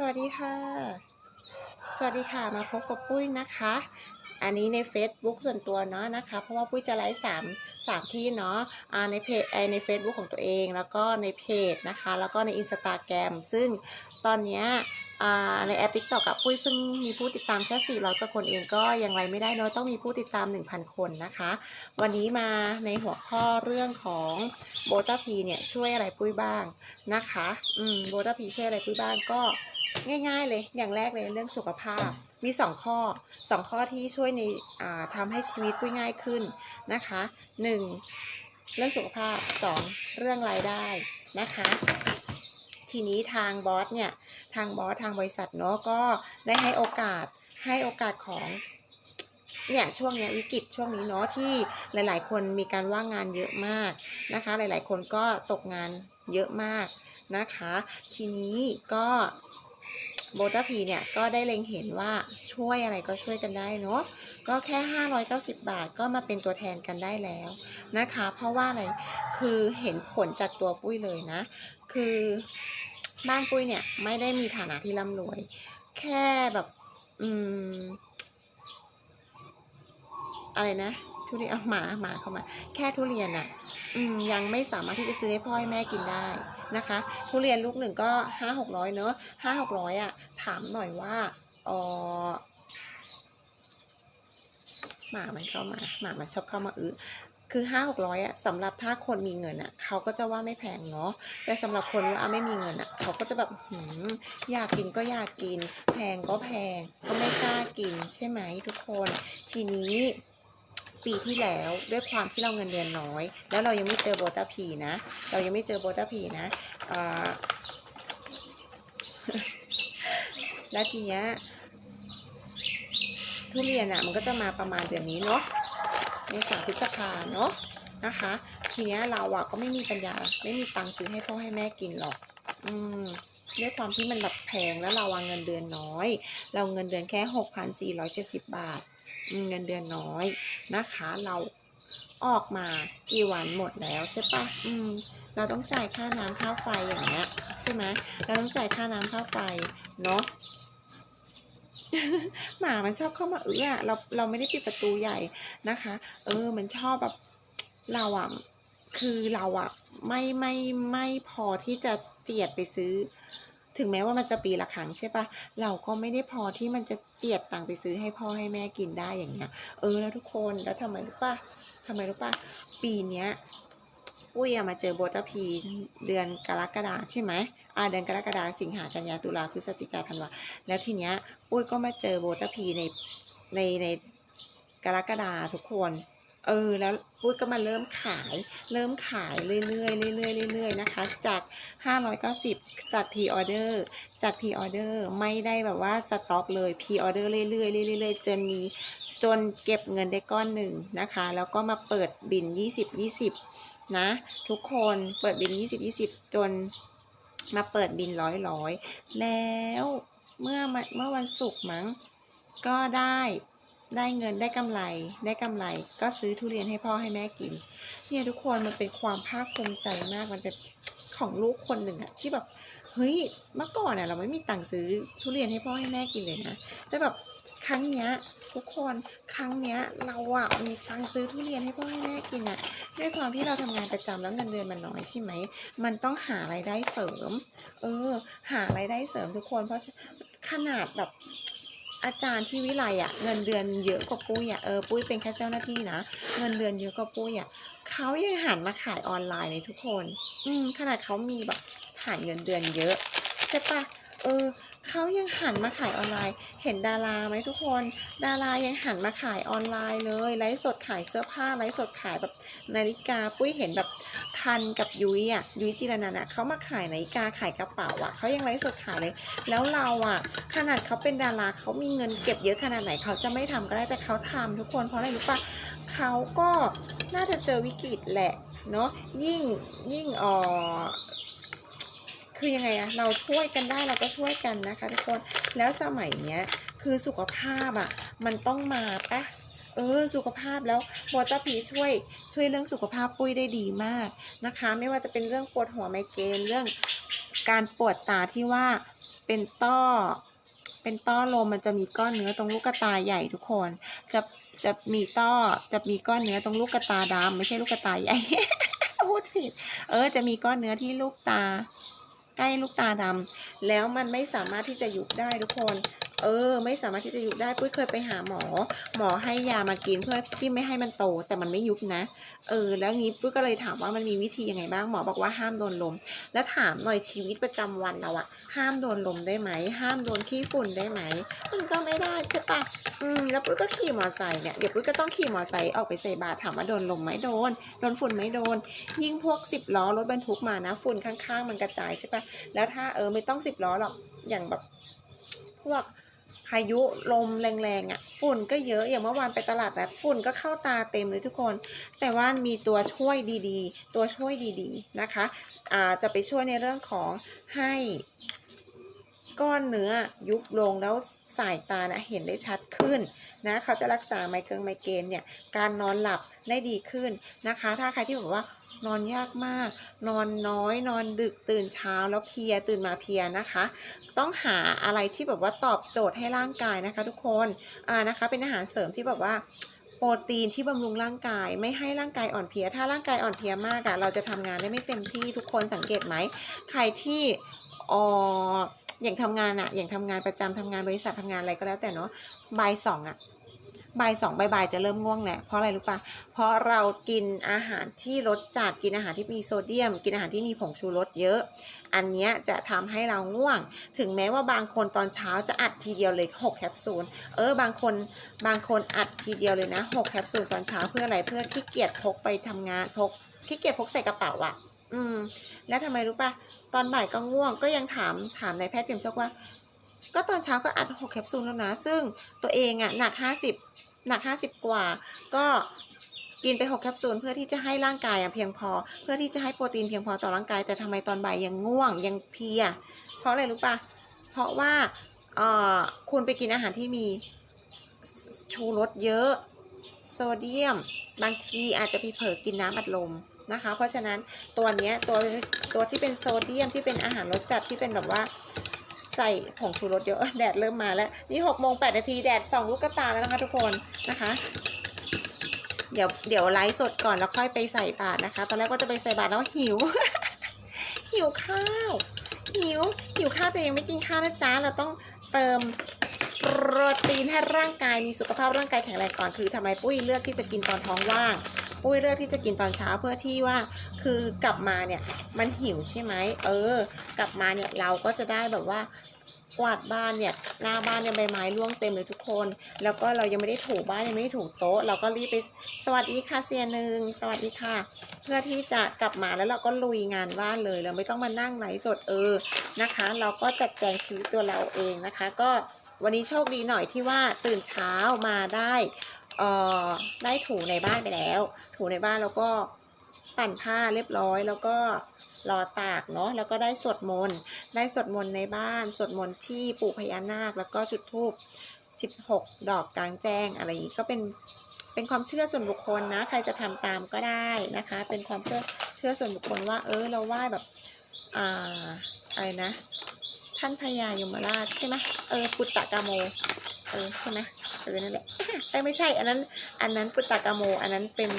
สวัสดีค่ะ สวัสดีค่ะ มาพบกับปุ้ยนะคะ อันนี้ใน Facebook ส่วนตัวเนาะนะคะ เพราะว่าปุ้ยจะไลฟ์สามสามที่เนาะในเพจใน Facebook ของตัวเอง แล้วก็ในเพจนะคะ แล้วก็ใน Instagram ซึ่งตอนเนี้ยในแอป TikTok กับปุ้ยเพิ่งมีผู้ติดตามแค่400กว่าคนเองก็ยังไรไม่ได้เนาะต้องมีผู้ติดตาม 1,000 คนนะคะ วันนี้มาในหัวข้อเรื่องของโบตาพีเนี่ยช่วยอะไรปุ้ยบ้างนะคะ อืมโบตาพีช่วยอะไรปุ้ยบ้างก็ ง่าย ๆ เลย อย่างแรกเลยเรื่องสุขภาพ มี 2 ข้อ 2 ข้อที่ช่วยในอ่าทำให้ชีวิตง่ายขึ้นนะคะ 1. เรื่องสุขภาพ 2. เรื่องรายได้นะคะ ทีนี้ทางบอสเนี่ย ทางบอสทางบริษัทเนาะก็ได้ให้โอกาสให้โอกาสของเนี่ยช่วงเนี้ยวิกฤตช่วงนี้เนาะที่หลาย ๆ คนมีการว่างงานเยอะมากนะคะ หลาย ๆ คนก็ตกงานเยอะมากนะคะ ทีนี้ก็ โบตาพีเนี่ยก็ได้เล็งเห็นว่าช่วยอะไรก็ช่วยกันได้เนาะก็แค่ 590 บาทก็มาเป็นตัวแทนกันได้แล้วนะคะ เพราะว่าอะไรคือเห็นผลจากตัวปุ้ยเลยนะ คือบ้านปุ้ยเนี่ยไม่ได้มีฐานะที่ร่ำรวย แค่แบบ อืม อะไรนะ ทุเรียนเอาหมาหมาเข้ามา แค่ทุเรียนอะ่ะยังไม่สามารถที่จะซื้อให้พ่อให้แม่กินได้นะคะ ทุเรียนลูกหนึ่งก็ห้าหกร้อยเนอะห้าหกร้อยอะ ถามหน่อยว่าออหมามันเข้ามาหมามันชอบเข้ามาอื้อคือห้าหกร้อยอะสำหรับถ้าคนมีเงินอะ เขาก็จะว่าไม่แพงเนาะแต่สำหรับคนว่าไม่มีเงินอะ เขาก็จะแบบหืมอยากกินก็อยากกิน แพงก็แพง ก็ไม่กล้ากินใช่ไหมทุกคน ทีนี้ ปีที่แล้วด้วยความที่เราเงินเดือนน้อย แล้วเรายังไม่เจอโบตาพีนะ เรายังไม่เจอโบตาพีนะแล้วทีเนี้ยทุเรียนอะมันก็จะมาประมาณเดือนนี้เนาะเมษาพฤษภาเนาะนะคะ ทีเนี้ยเราอะก็ไม่มีปัญญา ไม่มีตังค์ซื้อให้พ่อให้แม่กินหรอก อืมด้วยความที่มันแบบแพงแล้วเราวางเงินเดือนน้อย เราเงินเดือนแค่หกพันสี่ร้อยเจ็ดสิบบาท มเงินเดือนน้อยนะคะ เราออกมากี่วันหมดแล้วใช่ปะอืม เราต้องจ่ายค่าน้ำค่าไฟอย่างเงี้ยใช่ไหมเราต้องจ่ายค่าน้ำค่าไฟเนาะหมามันชอบเข้ามาเอื้อเราเราไม่ได้ปิดประตูใหญ่นะคะ เออ มันชอบแบบเราอะคือเราอะไม่ไม่ไม่พอที่จะเจียดไปซื้อ ถึงแม้ว่ามันจะปีละครั้งใช่ปะเราก็ไม่ได้พอที่มันจะเจียดตังไปซื้อให้พ่อให้แม่กินได้อย่างเงี้ย เออแล้วทุกคนแล้วทำไมรู้ปะทำไมรู้ปะปีเนี้ยปุ้ยอะมาเจอโบตพีเดือนกรกฎาใช่ไหมอ่าเดือนกรกฎาสิงหากันยาตุลาพฤศจิกาธันวาแล้วทีเนี้ยปุ้ยก็มาเจอโบตพีในในในกรกฎาทุกคน เออแล้วปุ้ยก็มาเริ่มขาย เริ่มขายเรื่อยๆเรื่อยๆเรื่อยๆนะคะ จาก 590 จาก p ีออเดอร์จาก p ีออเดอร์ไม่ได้แบบว่าสต็อกเลย p ีออเดอร์เรื่อยๆเรื่อยๆจนมีจนเก็บเงินได้ก้อนหนึ่งนะคะ แล้วก็มาเปิดบิน 20 20 นะ ทุกคนเปิดบิน 20 20 จนมาเปิดบินร้อยร้อยแล้วเมื่อเมื่อวันศุกร์มั้งก็ได้ ได้เงินได้กำไร ได้กำไร ก็ซื้อทุเรียนให้พ่อให้แม่กิน เนี่ยทุกคนมันเป็นความภาคภูมิใจมากมันเป็นของลูกคนหนึ่งอะที่แบบเฮ้ยเมื่อก่อนอะเราไม่มีตังค์ซื้อทุเรียนให้พ่อให้แม่กินเลยนะแต่แบบครั้งเนี้ยทุกคนครั้งเนี้ยเราอะมีตังค์ซื้อทุเรียนให้พ่อให้แม่กินอะด้วยความที่เราทำงานประจำแล้วเงินเดือนมันน้อยใช่ไหมมันต้องหารายได้เสริม เออ หารายได้เสริมทุกคนเพราะขนาดแบบ อาจารย์ที่วิไลอะเงินเดือนเยอะกว่าปุ้ยอะเออปุ้ยเป็นแค่เจ้าหน้าที่นะเงินเดือนเยอะกว่าปุ้ยอะเขายังหันมาขายออนไลน์เลยทุกคน อืมขนาดเขามีแบบฐานเงินเดือนเยอะใช่ปะเออ เขายังหันมาขายออนไลน์ เห็นดาราไหมทุกคน ดารายังหันมาขายออนไลน์เลยไลฟ์สดขายเสื้อผ้าไลฟ์สดขายแบบนาฬิกา ปุ้ยเห็นแบบทันกับยุ้ยอะยุ้ยจิรนันท์อะเขามาขายนาฬิกาขายกระเป๋าอะเขายังไลฟ์สดขายเลย แล้วเราอะ ขนาดเขาเป็นดาราเขามีเงินเก็บเยอะขนาดไหนเขาจะไม่ทำก็ได้แต่เขาทำทุกคนเพราะอะไรรู้ปะเขาก็น่าจะเจอวิกฤตแหละเนาะยิ่งยิ่งเออ คือยังไงอะเราช่วยกันได้เราก็ช่วยกันนะคะทุกคนแล้วสมัยเนี้ยคือสุขภาพอะมันต้องมาปะเออสุขภาพแล้ววอเตอร์พีช่วยช่วยเรื่องสุขภาพปุ้ยได้ดีมากนะคะ ไม่ว่าจะเป็นเรื่องปวดหัวไมเกรนเรื่องการปวดตาที่ว่าเป็นต้อ เป็นต้อลมมันจะมีก้อนเนื้อตรงลูกตาใหญ่ทุกคน จะจะมีต้อจะมีก้อนเนื้อตรงลูกตาดำไม่ใช่ลูกตาใหญ่พูดผิดเออ จะมีก้อนเนื้อที่ลูกตา ใกล้ลูกตาดำแล้วมันไม่สามารถที่จะยุบได้ทุกคน เออ ไม่สามารถที่จะยุบได้ปุ้ยเคยไปหาหมอ หมอให้ยามากินเพื่อที่ไม่ให้มันโต แต่มันไม่ยุบนะ เออ แล้วงี้ปุ้ยก็เลยถามว่ามันมีวิธียังไงบ้างหมอบอกว่าห้ามโดนลม แล้วถามหน่อยชีวิตประจำวันเราอะห้ามโดนลมได้ไหมห้ามโดนขี้ฝุ่นได้ไหมมันก็ไม่ได้ใช่ปะอืมแล้วปุ้ยก็ขี่มอไซค์เนี่ยเดี๋ยวปุ้ยก็ต้องขี่มอไซค์ออกไปใส่บาตรถามว่าโดนลมไหมโดนโดนฝุ่นไหมโดน ยิ่งพวกสิบล้อรถบรรทุกมานะฝุ่นข้างๆ มันกระจายใช่ปะแล้วถ้าเออไม่ต้องสิบล้อหรอกอย่างแบบพวก พายุลมแรงๆอะ่ะฝุ่นก็เยอะอย่างเมื่อวานไปตลาดนัดฝุ่นก็เข้าตาเต็มเลยทุกคน แต่ว่ามีตัวช่วยดีๆ ตัวช่วยดีๆนะคะอ่าจะไปช่วยในเรื่องของให้ ก้อนเนื้อยุบลงแล้วสายตานะเห็นได้ชัดขึ้นนะเขาจะรักษาไมเกรนไมเกรนเนี่ยการนอนหลับได้ดีขึ้นนะคะ ถ้าใครที่บอกว่านอนยากมาก นอนน้อย นอนดึกตื่นเช้าแล้วเพียตื่นมาเพียนะคะ ต้องหาอะไรที่แบบว่าตอบโจทย์ให้ร่างกายนะคะ ทุกคนอ่านะคะ เป็นอาหารเสริมที่แบบว่าโปรตีนที่บำรุงร่างกายไม่ให้ร่างกายอ่อนเพลีย ถ้าร่างกายอ่อนเพลียมากอะเราจะทำงานได้ไม่เต็มที่ทุกคนสังเกตไหม ใครที่เออ อย่างทำงานอะอย่างทำงานประจำทำงานบริษัททำงานอะไรก็แล้วแต่เนาะบ่ายสองอะบ่ายสองบ่ายๆจะเริ่มง่วงแหละเพราะอะไรรู้ปะเพราะเรากินอาหารที่รสจัดกินอาหารที่มีโซเดียม กินอาหารที่มีผงชูรสเยอะ อันนี้จะทำให้เราง่วง ถึงแม้ว่าบางคนตอนเช้าจะอัดทีเดียวเลย6แคปซูลเออบางคนบางคนอัดทีเดียวเลยนะ6แคปซูลตอนเช้าเพื่ออะไรเพื่อขี้เกียจพกไปทำงานพกขี้เกียจพกใส่กระเป๋าอะ อืม แล้วทำไมรู้ปะตอนบ่ายก็ง่วง ก็ยังถามถามนายแพทย์เพียมชกว่า ก็ตอนเช้าก็อัด6แคปซูลแล้วนะ ซึ่งตัวเองอะหนัก50หนัก50กว่า ก็กินไป6แคปซูลเพื่อที่จะให้ร่างกายอะเพียงพอ เพื่อที่จะให้โปรตีนเพียงพอต่อร่างกาย แต่ทำไมตอนบ่ายยังง่วงยังเพลีย เพราะอะไรรู้ปะเพราะว่าเอ่อคุณไปกินอาหารที่มีชูรสเยอะ โซเดียม บางทีอาจจะพีเผลอกินน้ำอัดลม นะคะ เพราะฉะนั้นตัวนี้ตัวตัวที่เป็นโซเดียมที่เป็นอาหารรสจัดที่เป็นแบบว่าใส่ผงชูรสเยอะแดดเริ่มมาแล้ว นี่หกโมงแปดนาทีแดดส่องลูกตาแล้วนะคะทุกคนนะคะ เดี๋ยวเดี๋ยวไลฟ์สดก่อนแล้วค่อยไปใส่บาตรนะคะ ตอนแรกก็จะไปใส่บาตรแล้วหิว หิวข้าว หิว หิวข้าวแต่ยังไม่กินข้าวนะจ๊ะเราต้องเติมโปรตีนให้ร่างกายมีสุขภาพร่างกายแข็งแรงก่อนคือทำไมปุ้ยเลือกที่จะกินตอนท้องว่าง ปุ้ยเลือกที่จะกินตอนเช้าเพื่อที่ว่าคือกลับมาเนี่ยมันหิวใช่ไหมเออ กลับมาเนี่ยเราก็จะได้แบบว่ากวาดบ้านเนี่ยหน้าบ้านเนี่ยใบไม้ร่วงเต็มเลยทุกคน แล้วก็เรายังไม่ได้ถูบ้านยังไม่ได้ถูโต๊ะ เราก็รีบไปสวัสดีค่ะเซียหนึ่งสวัสดีค่ะ เพื่อที่จะกลับมาแล้วเราก็ลุยงานบ้านเลยเราไม่ต้องมานั่งไหลฟ์สดเออนะคะ เราก็จัดแจงชีวิตตัวเราเองนะคะ ก็วันนี้โชคดีหน่อยที่ว่าตื่นเช้ามาได้เอ่อได้ถูในบ้านไปแล้ว ถูในบ้านแล้วก็ปั่นผ้าเรียบร้อยแล้วก็รอตากเนาะแล้วก็ได้สวดมนต์ได้สวดมนต์ในบ้านสวดมนต์ที่ปู่พญานาค แล้วก็จุดธูป16 ดอกกลางแจ้งอะไรอย่างนี้ก็เป็นเป็นความเชื่อส่วนบุคคลนะ ใครจะทำตามก็ได้นะคะ เป็นความเชื่อเชื่อส่วนบุคคลว่า เออเราไหว้แบบอ่าอะไรนะ ท่านพญายมราชใช่ไหมเออ ปุตตะกามโม เออใช่ไหมเออนั่นแหละเอ้ยไม่ใช่ อันนั้น อันนั้นปุตตะกโม อันนั้นเป็น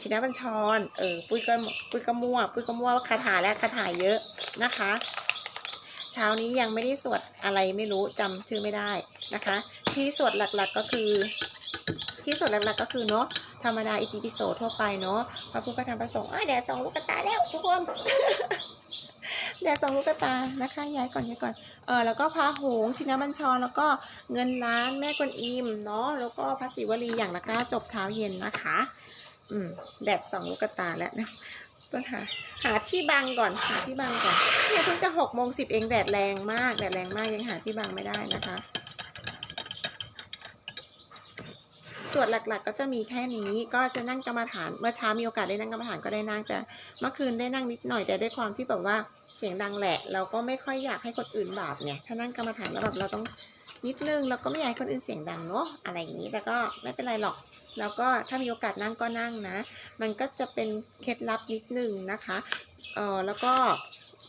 ชินะบัญชร เออ ปุ้ยก็ปุ้ยก็มั่ว ปุ้ยก็มั่วว่าคาถาและคาถาเยอะนะคะ เช้านี้ยังไม่ได้สวดอะไรไม่รู้จำชื่อไม่ได้นะคะ ที่สวดหลักๆก็คือ ที่สวดหลักๆก็คือเนาะธรรมดาอิติปิโสทั่วไปเนาะพระพุทธพระธรรมพระสงฆ์เอ้ยแดดสองลูกตาแล้วทุกคน แดดสองลูกตานะคะย้ายก่อนย้ายก่อนเออแล้วก็พาหงชินบัญชร แล้วก็เงินล้านแม่กวนอิมเนาะแล้วก็พระศิวลีอย่างละก้าจบเช้าเย็นนะคะ อืมแดดสองลูกตาแล้วนะต้นหาหาที่บังก่อนหาที่บังก่อนเนี่ยเพิ่งจะหกโมงสิบเองแดดแรงมากแดดแรงมากยังหาที่บังไม่ได้นะคะส่วนหลักๆก็จะมีแค่นี้ก็จะนั่งกรรมฐานเมื่อเช้ามีโอกาสได้นั่งกรรมฐานก็ได้นั่งแต่เมื่อคืนได้นั่งนิดหน่อยแต่ด้วยความที่แบบว่า สียงดังแหละ เราก็ไม่ค่อยอยากให้คนอื่นบาปเนี่ย ถ้านั่งกรรมฐานแล้วแบบเราต้องนิดนึงเราก็ไม่อยากให้คนอื่นเสียงดังเนาะอะไรอย่างนี้แต่ก็ไม่เป็นไรหรอก แล้วก็ถ้ามีโอกาสนั่งก็นั่งนะ มันก็จะเป็นเคล็ดลับนิดนึงนะคะเออแล้วก็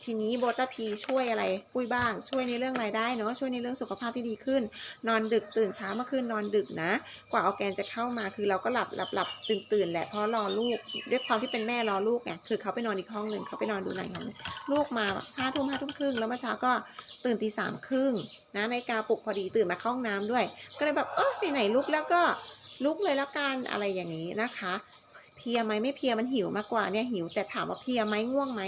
ทีนี้โบตาพีช่วยอะไรปุ้ยบ้าง ช่วยในเรื่องรายได้เนาะช่วยในเรื่องสุขภาพที่ดีขึ้น นอนดึกตื่นเช้าเมื่อคืนนอนดึกนะ กว่าออร์แกนจะเข้ามาคือเราก็หลับหลับหลับตื่นตื่นแหละเพราะรอลูกด้วยความที่เป็นแม่รอลูกไงคือเขาไปนอนอีกห้องหนึ่งเขาไปนอนดูหนังห้องลูกมาห้าทุ่มห้าทุ่มครึ่งแล้วเมื่อเช้าก็ตื่นตีสามครึ่งนะในกาปลุกพอดีตื่นมาเข้าห้องน้ำด้วย ก็เลยแบบเออไหนๆลุกแล้วก็ลุกเลยแล้วกันอะไรอย่างนี้นะคะ เพลียไหมไม่เพลียมันหิวมากกว่าเนี่ยหิว แต่ถามว่าเพลียไหมง่วงไหม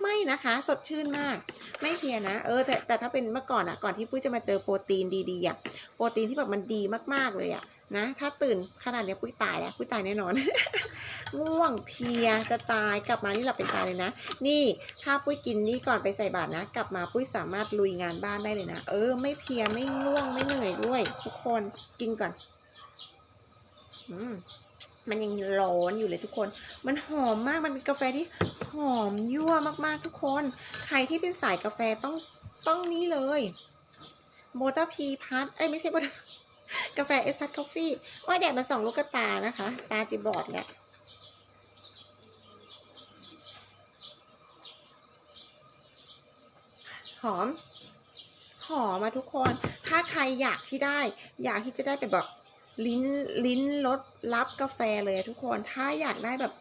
ไม่นะคะ สดชื่นมาก ไม่เพลียนะเออแต่แต่ถ้าเป็นเมื่อก่อนอะก่อนที่ปุ้ยจะมาเจอโปรตีนดีๆอะโปรตีนที่แบบมันดีมากๆเลยอะนะ ถ้าตื่นขนาดเนี้ยปุ้ยตายแล้วปุ้ยตายแน่นอน ง่วงเพลียจะตายกลับมานี่หลับเป็นตายเลยนะ นี่ถ้าปุ้ยกินนี่ก่อนไปใส่บาตรนะ กลับมาปุ้ยสามารถลุยงานบ้านได้เลยนะเออไม่เพลียไม่ง่วงไม่เหนื่อยด้วย ทุกคนกินก่อน อืม มันยังร้อนอยู่เลยทุกคน มันหอมมากมันเป็นกาแฟที่หอมยั่วมากๆทุกคน ใครที่เป็นสายกาแฟต้องต้องนี้เลยโบตาพีพัทเอ้ยไม่ใช่โบตากาแฟเอสพัทคอฟฟี่ว่าแดดมาสองลูกตานะคะ ตาจิบอดแหละหอม หอมมาทุกคน ถ้าใครอยากที่ได้ อยากที่จะได้เป็นแบบ ลิ้นลิ้นรสรับกาแฟเลยทุกคนถ้าอยากได้แบบ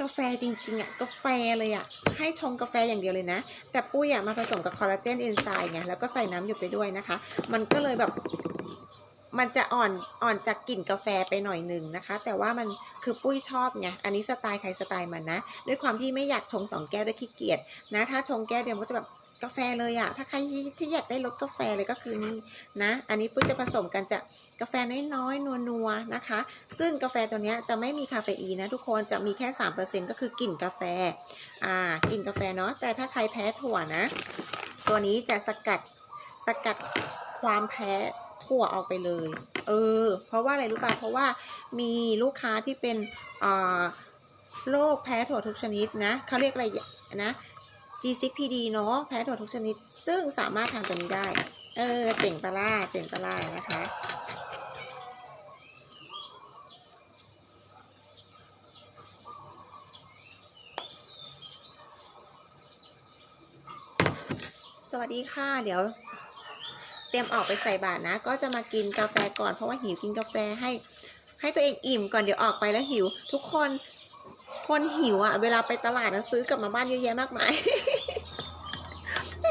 กาแฟจริงๆอะกาแฟเลยอะ ให้ชงกาแฟอย่างเดียวเลยนะ แต่ปุ้ยอะมาผสมกับคอลลาเจนเอนไซม์ไงแล้วก็ใส่น้ำหยดไปด้วยนะคะ มันก็เลยแบบมันจะอ่อนอ่อนจากกลิ่นกาแฟไปหน่อยหนึ่งนะคะ แต่ว่ามันคือปุ้ยชอบไงอันนี้สไตล์ใครสไตล์มันนะ ด้วยความที่ไม่อยากชงสองแก้วด้วยขี้เกียจนะ ถ้าชงแก้วเดียวมันก็จะแบบ กาแฟเลยอะถ้าใครที่อยากได้รสกาแฟเลยก็คือนี่นะ อันนี้ปุ้ยจะผสมกันจะกาแฟน้อยๆนัวๆนะคะ ซึ่งกาแฟตัวเนี้ยจะไม่มีคาเฟอีนนะทุกคนจะมีแค่3%ก็คือกลิ่นกาแฟอ่ากลิ่นกาแฟเนาะแต่ถ้าใครแพ้ถั่วนะ ตัวนี้จะสกัดสกัดความแพ้ถั่วออกไปเลย เออ เพราะว่าอะไรรู้ป่ะเพราะว่ามีลูกค้าที่เป็นอ่าโรคแพ้ถั่วทุกชนิดนะเขาเรียกอะไรนะ G6PD เนาะแพ้ถั่วทุกชนิด ซึ่งสามารถทานตัวนี้ได้ เออ เจ๋งปะล่าเจ๋งปะล่านะคะ สวัสดีค่ะ เดี๋ยว เตรียมออกไปใส่บาตรนะ ก็จะมากินกาแฟก่อนเพราะว่าหิวกินกาแฟให้ให้ตัวเองอิ่มก่อนเดี๋ยวออกไปแล้วหิว ทุกคน คนหิวอะเวลาไปตลาดนะซื้อกลับมาบ้านเยอะแยะมากมาย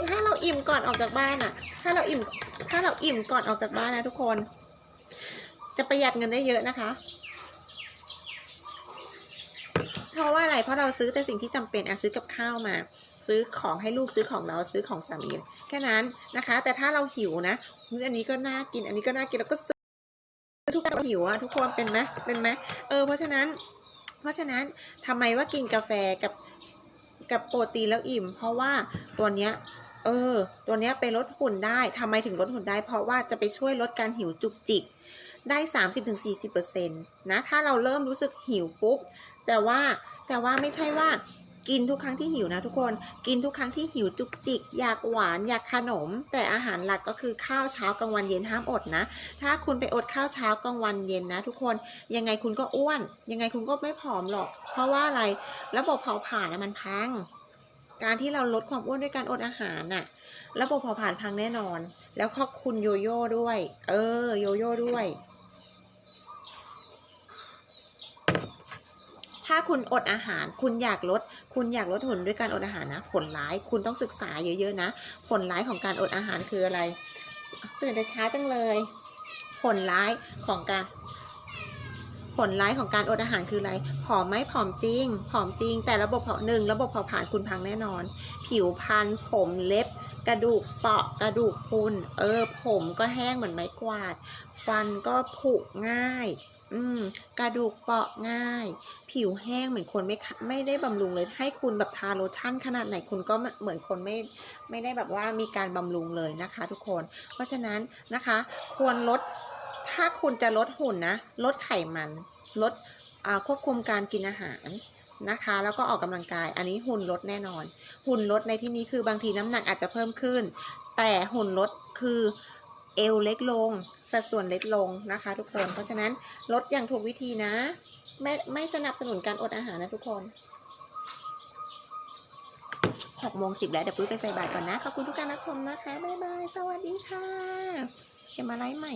ถ้าเราอิ่มก่อนออกจากบ้านอะถ้าเราอิ่ม ถ้าเราอิ่มก่อนออกจากบ้านนะทุกคน จะประหยัดเงินได้เยอะนะคะ เพราะว่าอะไร เพราะเราซื้อแต่สิ่งที่จำเป็นอะซื้อกับข้าวมา ซื้อของให้ลูกซื้อของเราซื้อของสามีแค่นั้นนะคะ แต่ถ้าเราหิวนะอันนี้ก็น่ากิน อันนี้ก็น่ากินแล้วก็ซื้อทุกอย่างหิวอะทุกคนเป็นไหมเป็นไหมเออเพราะฉะนั้น เพราะฉะนั้นทำไมว่ากินกาแฟกับกับโปรตีนแล้วอิ่ม เพราะว่าตัวเนี้ยเออ ตัวเนี้ยไปลดหุ่นได้ทำไมถึงลดหุ่นได้ เพราะว่าจะไปช่วยลดการหิวจุกจิกได้ 30-40%นะ ถ้าเราเริ่มรู้สึกหิวปุ๊บ แต่ว่าแต่ว่าไม่ใช่ว่า กินทุกครั้งที่หิวนะทุกคนกินทุกครั้งที่หิวจุกจิก อยากหวานอยากขนม แต่อาหารหลักก็คือข้าวเช้ากลางวันเย็นห้ามอดนะ ถ้าคุณไปอดข้าวเช้ากลางวันเย็นนะ ทุกคนยังไงคุณก็อ้วน ยังไงคุณก็ไม่ผอมหรอก เพราะว่าอะไรระบบเผาผลาญน่ะมันพัง การที่เราลดความอ้วนด้วยการอดอาหารน่ะ ระบบเผาผลาญพังแน่นอน แล้วขอบคุณโยโย่ด้วย เออโยโย่ด้วย ถ้าคุณอดอาหาร คุณอยากลด คุณอยากลดหุ่นด้วยการอดอาหารนะ ผลร้ายคุณต้องศึกษาเยอะๆนะ ผลร้ายของการอดอาหารคืออะไร ตื่นแต่เช้าจังเลย ผลร้ายของการผลร้ายของการอดอาหารคืออะไร ผอมไหมผอมจริง ผอมจริง แต่ระบบเผาหนึ่งระบบเผาผลาญคุณพังแน่นอน ผิวพรรณผมเล็บ กระดูกเปราะกระดูกพุน เออ ผมก็แห้งเหมือนไม้กวาด ฟันก็ผุง่าย อืม กระดูกเปราะง่าย ผิวแห้งเหมือนคนไม่ไม่ได้บำรุงเลย ให้คุณแบบทาโลชั่นขนาดไหนคุณก็เหมือนคนไม่ไม่ได้แบบว่ามีการบำรุงเลยนะคะทุกคน เพราะฉะนั้นนะคะ ควรลดถ้าคุณจะลดหุ่นนะ ลดไขมัน ลดควบคุมการกินอาหารนะคะ แล้วก็ออกกำลังกาย อันนี้หุ่นลดแน่นอน หุ่นลดในที่นี้คือบางทีน้ำหนักอาจจะเพิ่มขึ้น แต่หุ่นลดคือ เอวเล็กลง สัดส่วนเล็กลงนะคะทุกคน เพราะฉะนั้นลดอย่างถูกวิธีนะ ไม่ไม่สนับสนุนการอดอาหารนะทุกคนหกโมงสิบแล้วเดี๋ยวปุ้ยไปใส่บาตรก่อนนะ ขอบคุณทุกการรับชมนะคะ บ๊ายบาย สวัสดีค่ะเขียวมาไลฟ์ใหม่